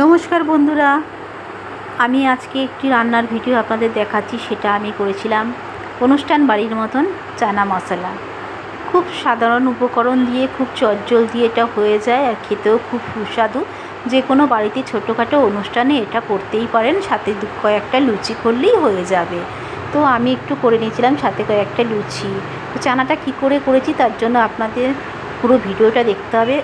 নমস্কার বন্ধুরা, আমি আজকে একটি রান্নার ভিডিও আপনাদের দেখাচ্ছি, সেটা আমি করেছিলাম অনুষ্ঠান বাড়ির মতন চানা মশলা। খুব সাধারণ উপকরণ দিয়ে, খুব চটজল দিয়ে এটা হয়ে যায় আর খেতেও খুব সুস্বাদু। যে কোনো বাড়িতে ছোটোখাটো অনুষ্ঠানে এটা করতেই পারেন, সাথে কয়েকটা লুচি করলেই হয়ে যাবে। তো আমি একটু করে নিয়েছিলাম, সাথে কয়েকটা লুচি। তো চানাটা কী করে করেছি, তার জন্য আপনাদের পুরো ভিডিওটা দেখতে হবে।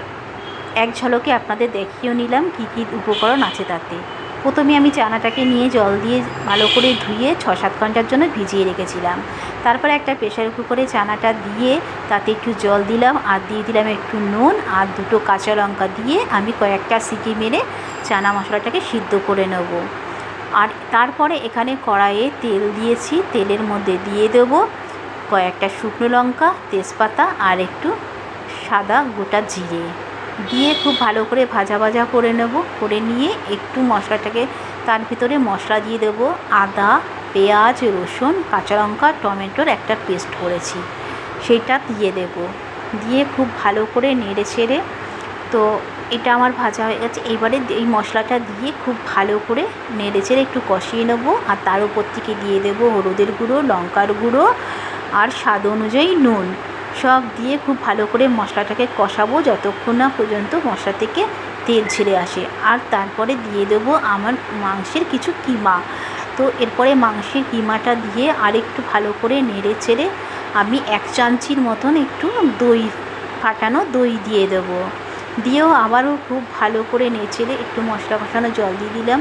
এক ঝলকে আপনাদের দেখিয়েও নিলাম কী কী উপকরণ আছে তাতে। প্রথমে আমি চানাটাকে নিয়ে জল দিয়ে ভালো করে ধুয়ে ছ সাত ঘণ্টার জন্য ভিজিয়ে রেখেছিলাম। তারপরে একটা প্রেশার কুকারে চানাটা দিয়ে তাতে একটু জল দিলাম আর দিয়ে দিলাম একটু নুন আর দুটো কাঁচা লঙ্কা দিয়ে আমি কয়েকটা সিটি মেরে চানা মশলাটাকে সিদ্ধ করে নেব। আর তারপরে এখানে কড়াইয়ে তেল দিয়েছি, তেলের মধ্যে দিয়ে দেবো কয়েকটা শুকনো লঙ্কা, তেজপাতা আর একটু সাদা গোটা জিরে। দিয়ে খুব ভালো করে ভাজা ভাজা করে নেব। করে নিয়ে একটু মশলাটাকে তার ভিতরে মশলা দিয়ে দেবো। আদা, পেঁয়াজ, রসুন, কাঁচা লঙ্কা, টমেটোর একটা পেস্ট করেছি। সেটা দিয়ে দেব। দিয়ে খুব ভালো করে নেড়ে ছেড়ে তো এটা আমার ভাজা হয়ে গেছে। এবারে এই মশলাটা দিয়ে খুব ভালো করে নেড়ে চেড়ে একটু কষিয়ে নেব। আর তার উপর থেকে দিয়ে দেবো হলুদের গুঁড়ো, লঙ্কার গুঁড়ো আর স্বাদ অনুযায়ী নুন। সব দিয়ে খুব ভালো করে মশলাটাকে কষাবো যতক্ষণ না পর্যন্ত মশলা থেকে তেল ছেড়ে আসে। আর তারপরে দিয়ে দেবো আমার মাংসের কিছু কিমা। তো এরপরে মাংসের কিমাটা দিয়ে আরেকটু ভালো করে নেড়ে চেড়ে আমি এক চামচির মতন একটু দই ফাটানো দই দিয়ে দেবো। দিয়েও আবারও খুব ভালো করে নেচেড়ে একটু মশলা কষানো জল দিয়ে দিলাম।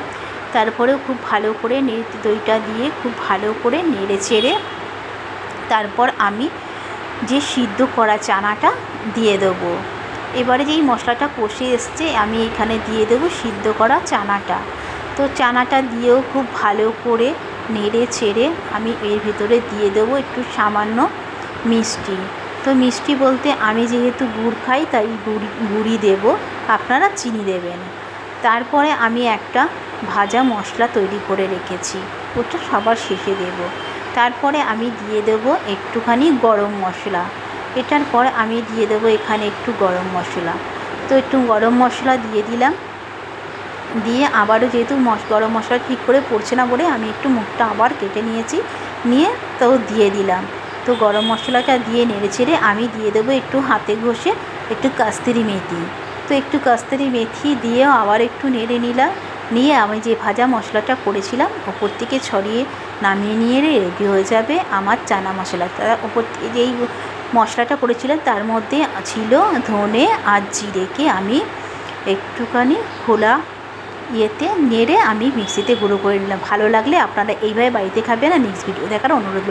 তারপরেও খুব ভালো করে দইটা দিয়ে খুব ভালো করে নেড়ে চেড়ে তারপর আমি যে সিদ্ধ করা চানাটা দিয়ে দেবো। এবারে যেই মশলাটা কষে এসছে, আমি এখানে দিয়ে দেবো সিদ্ধ করা চানাটা। তো চানাটা দিয়েও খুব ভালো করে নেড়ে ছেড়ে আমি এর ভিতরে দিয়ে দেবো একটু সামান্য মিষ্টি। তো মিষ্টি বলতে আমি যেহেতু গুড় খাই, তাই গুড়ি গুড়ি দেবো। আপনারা চিনি দেবেন। তারপরে আমি একটা ভাজা মশলা তৈরি করে রেখেছি। ওটা সবার শেষে দেবো। তারপরে আমি দিয়ে দেবো একটুখানি গরম মশলা। এটার পর আমি দিয়ে দেবো এখানে একটু গরম মশলা। তো একটু গরম মশলা দিয়ে দিলাম। দিয়ে আবারও যেহেতু মশ, গরম মশলা ঠিক করে পড়ছে না বলে আমি একটু মুখটা আবার কেটে নিয়েছি। নিয়ে তো দিয়ে দিলাম। তো গরম মশলাটা দিয়ে নেড়ে চেড়ে আমি দিয়ে দেবো একটু হাতে ঘষে একটু কাস্তুরি মেথি। তো একটু কাস্তুরি মেথি দিয়েও আবার একটু নেড়ে নিলাম। নিয়ে আমি যে ভাজা মশলাটা করেছিলাম, ওপর থেকে ছড়িয়ে নামিয়ে নিয়ে রেডি হয়ে যাবে আমার চানা মশলা। তার ওপর যেই মশলাটা করেছিলাম, তার মধ্যে ছিল ধনে আর জিরেকে আমি একটুখানি খোলা ইয়েতে নেড়ে আমি মিক্সিতে গুঁড়ো করে নিলাম। ভালো লাগলে আপনারা এইভাবে বাড়িতে খাবেন আর নেক্সট ভিডিও দেখার অনুরোধ